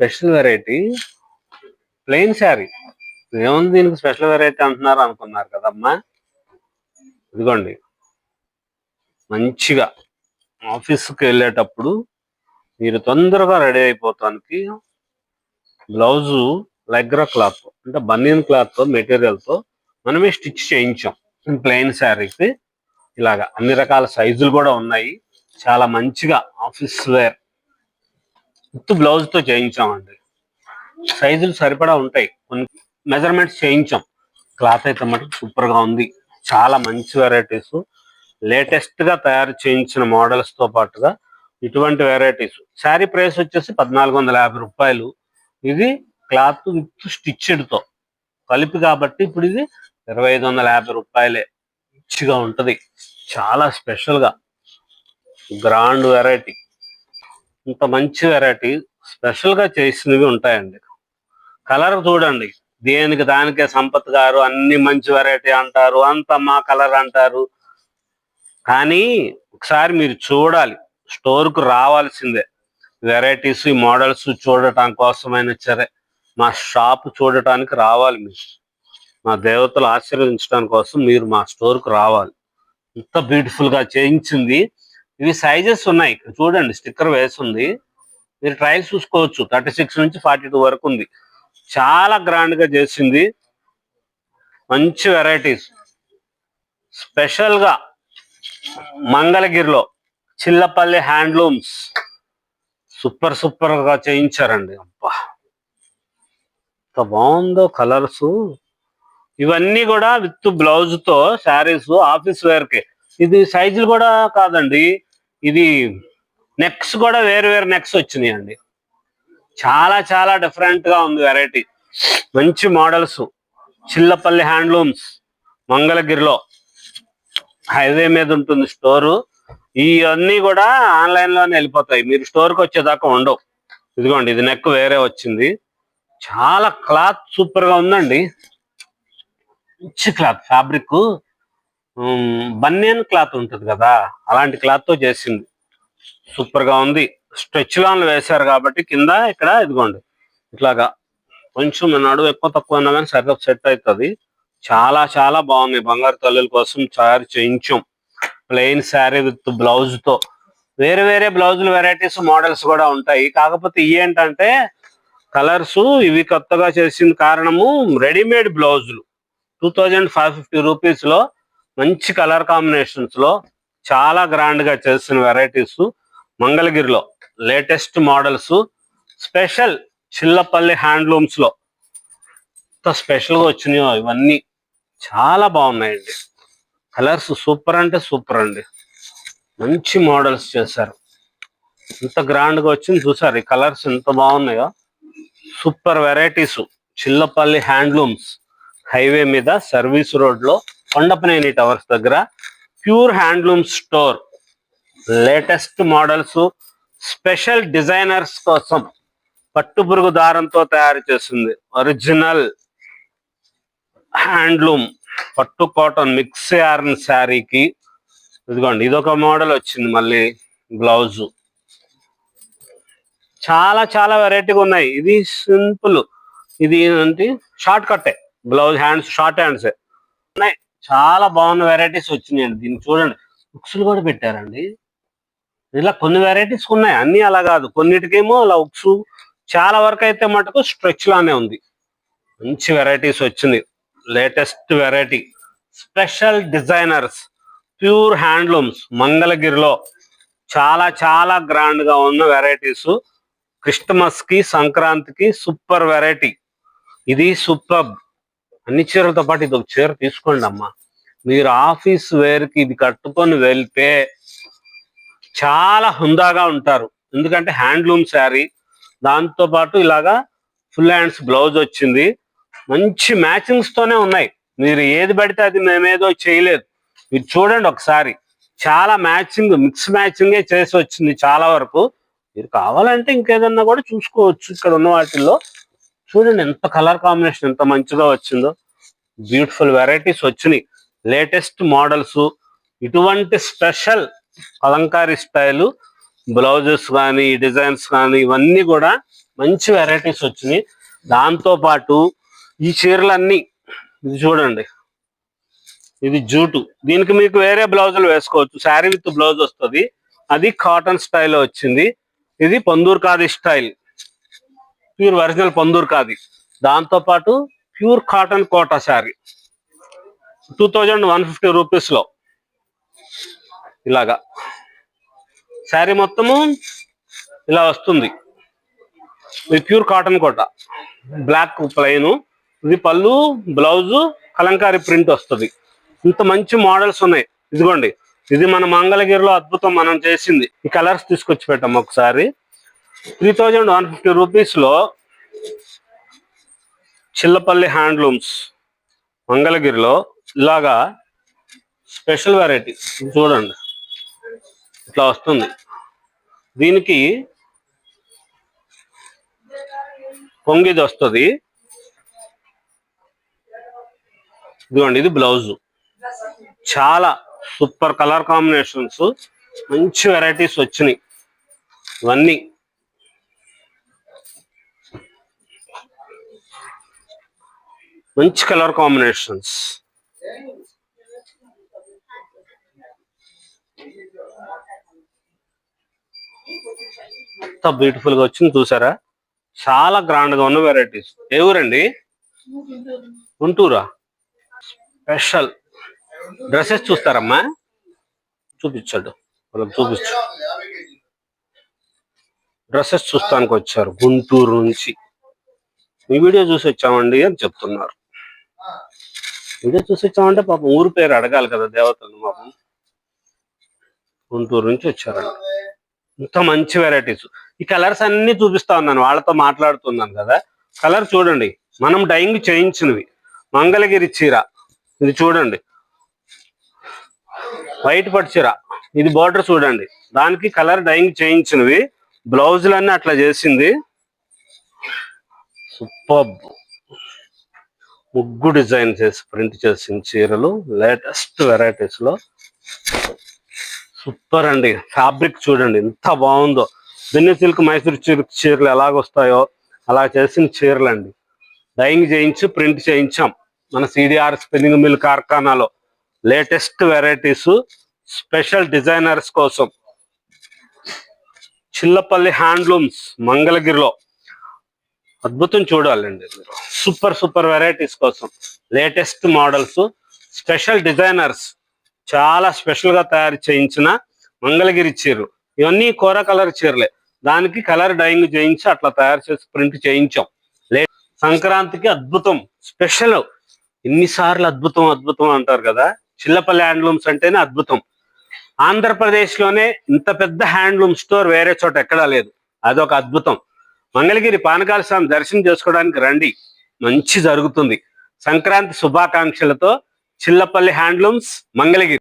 Special variety plain sari. ఏముంది దీనికి special variety అంటున్నారు అనుకున్నారు కదమ్మా? ఇదిగోండి. మంచిగా ఆఫీస్కి వెళ్ళేటప్పుడు మీరు తొందరగా రెడీ అయిపోతానికి బ్లౌజు లెగ్రా క్లాత్ అంటే బనియన్ క్లాత్తో మెటీరియల్తో మనమే స్టిచ్ చేయించాం. ప్లెయిన్ శారీకి ఇలాగా అన్ని రకాల సైజులు కూడా ఉన్నాయి. చాలా మంచిగా ఆఫీస్ వేర్ విత్ బ్లౌజ్తో చేయించామండి. సైజులు సరిపడా ఉంటాయి. కొన్ని మెజర్మెంట్స్ చేయించాం. క్లాత్ అయితే మటుకు సూపర్గా ఉంది. చాలా మంచి వెరైటీస్ లేటెస్ట్గా తయారు చేయించిన మోడల్స్తో పాటుగా ఇటువంటి వెరైటీస్ శారీ ప్రైస్ వచ్చేసి పద్నాలుగు వందల యాభై రూపాయలు. ఇది క్లాత్ విత్ స్టిచ్డ్తో. కలిపి కాబట్టి ఇప్పుడు ఇది ఇరవై ఐదు వందల యాభై రూపాయలే. మంచిగా ఉంటది. చాలా స్పెషల్గా. గ్రాండ్ వెరైటీ ఇంత మంచి వెరైటీ స్పెషల్గా చేసినవి ఉంటాయండి. కలర్ చూడండి. దేనికి దానికే సంపత్ గారు అన్ని మంచి వెరైటీ అంటారు. అంత మా కలర్ అంటారు. కానీ ఒకసారి మీరు చూడాలి. స్టోర్కు రావాల్సిందే. వెరైటీస్ ఈ మోడల్స్ చూడటం కోసమైనా సరే మా షాప్ చూడటానికి రావాలి మీరు. మా దేవతలు ఆశీర్వదించడానికి కోసం మీరు మా స్టోర్కు రావాలి. ఇంత బ్యూటిఫుల్గా చేయించింది. ఇవి సైజెస్ ఉన్నాయి. ఇక్కడ చూడండి స్టిక్కర్ వేస్తుంది మీరు ట్రయల్ చూసుకోవచ్చు. థర్టీ సిక్స్ నుంచి ఫార్టీ టూ వరకు ఉంది. చాలా గ్రాండ్గా చేసింది. మంచి వెరైటీస్ స్పెషల్గా మంగళగిరిలో చిల్లపల్లి హ్యాండ్లూమ్స్ సూపర్ సూపర్గా చేయించారండి. అబ్బా! ఎంత బాగుందో కలర్స్ ఇవన్నీ కూడా విత్ బ్లౌజ్తో శారీస్ ఆఫీస్ వేర్కి. ఇది సైజులు కూడా కాదండి. ఇది నెక్స్ కూడా వేరు వేరు నెక్స్ వచ్చినాయి అండి చాలా చాలా డిఫరెంట్గా ఉంది వెరైటీ మంచి మోడల్స్ చిల్లపల్లి హ్యాండ్లూమ్స్ మంగళగిరిలో హైవే మీద ఉంటుంది స్టోరు ఇవన్నీ కూడా ఆన్లైన్లోనే వెళ్ళిపోతాయి. మీరు స్టోర్కి వచ్చేదాకా ఉండవు. ఇదిగోండి ఇది నెక్ వేరే వచ్చింది. చాలా క్లాత్ సూపర్గా ఉందండి. మంచి క్లాత్ ఫ్యాబ్రిక్ బనియన్ క్లాత్ ఉంటుంది కదా అలాంటి క్లాత్తో చేసింది. సూపర్గా ఉంది. స్ట్రెచ్ లాన్లు వేశారు కాబట్టి కింద ఇక్కడ ఇదిగోండి ఇట్లాగా కొంచెం నడువు ఎక్కువ తక్కువ ఉన్నా కానీ సరిగ్గా సెట్ అవుతుంది. చాలా చాలా బాగుంది. బంగారు తల్లుల కోసం తయారు చేయించాం. ప్లెయిన్ శారీ విత్ బ్లౌజ్తో. వేరే వేరే బ్లౌజులు వెరైటీస్ మోడల్స్ కూడా ఉంటాయి. కాకపోతే ఏంటంటే కలర్స్ ఇవి కొత్తగా చేసిన కారణము రెడీమేడ్ బ్లౌజులు టూ థౌజండ్ ఫైవ్ ఫిఫ్టీ రూపీస్లో మంచి కలర్ కాంబినేషన్స్లో చాలా గ్రాండ్గా చేసిన వెరైటీస్ మంగళగిరిలో లేటెస్ట్ మోడల్స్ స్పెషల్ చిల్లపల్లి హ్యాండ్లూమ్స్లో. ఎంత స్పెషల్గా వచ్చినాయో ఇవన్నీ. చాలా బాగున్నాయండి. కలర్స్ సూపర్ అంటే సూపర్ అండి. మంచి మోడల్స్ చేశారు. ఇంత గ్రాండ్గా వచ్చింది చూసారు ఈ కలర్స్ ఎంత బాగున్నాయో. Super varieties Chillapalli handlooms highway మీద సర్వీస్ రోడ్లో కొండపనేని టవర్స్ దగ్గర pure handloom store. Latest models special designers కోసం పట్టుపురుగు దారంతో తయారు చేసింది. ఒరిజినల్ హ్యాండ్లూమ్ పట్టు కాటన్ మిక్స్ యార్న్ శారీకి. ఇదిగోండి ఇదొక మోడల్ వచ్చింది మళ్ళీ బ్లౌజు. చాలా చాలా వెరైటీగా ఉన్నాయి. ఇది సింపుల్. ఇది ఏంటి? షార్ట్ కట్టే. Blouse hands short hands. ఉన్నాయి. చాలా బాగున్న వెరైటీస్ వచ్చినాయండి. దీన్ని చూడండి. ఉక్సులు కూడా పెట్టారండి. ఇలా కొన్ని వెరైటీస్ ఉన్నాయి. అన్ని అలా కాదు. కొన్నిటికేమో అలా ఉక్సు. చాలా వరకు అయితే మటుకు స్ట్రెచ్ లానే ఉంది. మంచి వెరైటీస్ వచ్చింది. Latest variety special designers pure handlooms మంగళగిరిలో చాలా చాలా గ్రాండ్గా ఉన్న వెరైటీస్ క్రిస్టమస్కి సంక్రాంతికి సూపర్ వెరైటీ ఇది సూపర్ అన్ని చీరలతో పాటు ఇది ఒక చీర తీసుకోండి అమ్మా. మీరు ఆఫీస్ వేర్కి ఇది కట్టుకొని వెళ్తే చాలా హుందాగా ఉంటారు. ఎందుకంటే హ్యాండ్లూమ్ శారీ దాంతో పాటు ఇలాగా ఫుల్ హ్యాండ్స్ బ్లౌజ్ వచ్చింది. మంచి మ్యాచింగ్స్ తోనే ఉన్నాయి. మీరు ఏది పడితే అది మేమేదో చేయలేదు. మీరు చూడండి ఒకసారి. చాలా మ్యాచింగ్ మిక్స్ మ్యాచింగే చేసి వచ్చింది చాలా వరకు. మీరు కావాలంటే ఇంకేదన్నా కూడా చూసుకోవచ్చు ఇక్కడ ఉన్న వాటిల్లో. చూడండి ఎంత కలర్ కాంబినేషన్ ఎంత మంచిగా వచ్చిందో. బ్యూటిఫుల్ వెరైటీస్ వచ్చినాయి. లేటెస్ట్ మోడల్స్ ఇటువంటి స్పెషల్ కలంకారీ స్టైల్ బ్లౌజెస్ కానీ డిజైన్స్ కానీ ఇవన్నీ కూడా మంచి వెరైటీస్ వచ్చినాయి. దాంతో పాటు ఈ చీరలన్నీ ఇది చూడండి. ఇది జూటు. దీనికి మీకు వేరే బ్లౌజులు వేసుకోవచ్చు. శారీ విత్ బ్లౌజ్ వస్తుంది. అది కాటన్ స్టైల్ వచ్చింది. ఇది పందూర్ కాది style pure original Ponduru khadi. దాంతో పాటు pure cotton Kota sari. Two thousand one fifty రూపీస్లో ఇలాగా. శారీ మొత్తము ఇలా వస్తుంది. ఇది pure cotton Kota. Black plain. ఇది పళ్ళు బ్లౌజు కలంకారీ ప్రింట్ వస్తుంది. ఇంత మంచి మోడల్స్ ఉన్నాయి. ఇదిగోండి. ఇది మన మంగళగిరిలో అద్భుతం మనం చేసింది. ఈ కలర్స్ తీసుకొచ్చి పెట్టాం ఒకసారి. త్రీ థౌజండ్ వన్ ఫిఫ్టీ రూపీస్లో చిల్లపల్లి హ్యాండ్లూమ్స్ మంగళగిరిలో ఇలాగా స్పెషల్ వెరైటీ. చూడండి. ఇట్లా వస్తుంది. దీనికి పొంగిది వస్తుంది. ఇదిగోండి ఇది బ్లౌజ్. చాలా సూపర్ కలర్ కాంబినేషన్స్. మంచి వెరైటీస్ వచ్చినాయి. ఇవన్నీ. మంచి కలర్ కాంబినేషన్స్. ఎంత బ్యూటిఫుల్గా వచ్చింది చూసారా? చాలా గ్రాండ్గా ఉన్న వెరైటీస్. ఏ ఊరండి? గుంటూరా? స్పెషల్. డ్రెస్సెస్ చూస్తారమ్మా? చూపించాడు. వాళ్ళకి చూపించు. డ్రెస్సెస్ చూస్తానికి వచ్చారు గుంటూరు నుంచి. మీ వీడియో చూసి వచ్చామండి అని చెప్తున్నారు. వీడియో చూసి వచ్చామంటే పాపం ఊరు పేరు అడగాలి కదా దేవతలు పాపం. గుంటూరు నుంచి వచ్చారండి ఇంత మంచి వెరైటీస్. ఈ కలర్స్ అన్ని చూపిస్తా ఉన్నాను వాళ్ళతో మాట్లాడుతున్నాను కదా. కలర్ చూడండి మనం డైయింగ్ చేయించినవి. మంగళగిరి చీర ఇది చూడండి. వైట్ పట్టు చీర ఇది బార్డర్ చూడండి. దానికి కలర్ డైయింగ్ చేయించినవి. బ్లౌజులన్నీ అట్లా చేసింది. సూపర్. ముగ్గు డిజైన్ చేసి ప్రింట్ చేసిన చీరలు లేటెస్ట్ వెరైటీస్లో సూపర్ అండి. ఫ్యాబ్రిక్ చూడండి ఎంత బాగుందో. బెన్ని సిల్క్ మైసూర్ చీర చీరలు ఎలాగొస్తాయో అలా చేసిన చీరలు అండి డైయింగ్ చేయించి ప్రింట్ చేయించాం. మన సిడిఆర్ స్పిన్నింగ్ మిల్ కార్ఖానాలో లేటెస్ట్ వెరైటీస్ స్పెషల్ డిజైనర్స్ కోసం. చిల్లపల్లి హ్యాండ్లూమ్స్ మంగళగిరిలో. అద్భుతం చూడాలండి మీరు. సూపర్ సూపర్ వెరైటీస్ కోసం లేటెస్ట్ మోడల్స్ స్పెషల్ డిజైనర్స్ చాలా స్పెషల్గా తయారు చేయించిన మంగళగిరి చీరలు. ఇవన్నీ కోర కలర్ చీరలే. దానికి కలర్ డైయింగ్ చేయించి అట్లా తయారు చేసి ప్రింట్ చేయించాం. లే సంక్రాంతికి అద్భుతం స్పెషల్. ఎన్నిసార్లు అద్భుతం అద్భుతం అంటారు కదా? చిల్లపల్లి హ్యాండ్లూమ్స్ అంటేనే అద్భుతం. ఆంధ్రప్రదేశ్లోనే ఇంత పెద్ద హ్యాండ్లూమ్ స్టోర్ వేరే చోట ఎక్కడా లేదు. అదొక అద్భుతం. మంగళగిరి పానకాల స్వామి దర్శనం చేసుకోవడానికి రండి. మంచి జరుగుతుంది. సంక్రాంతి శుభాకాంక్షలతో చిల్లపల్లి హ్యాండ్లూమ్స్ మంగళగిరి.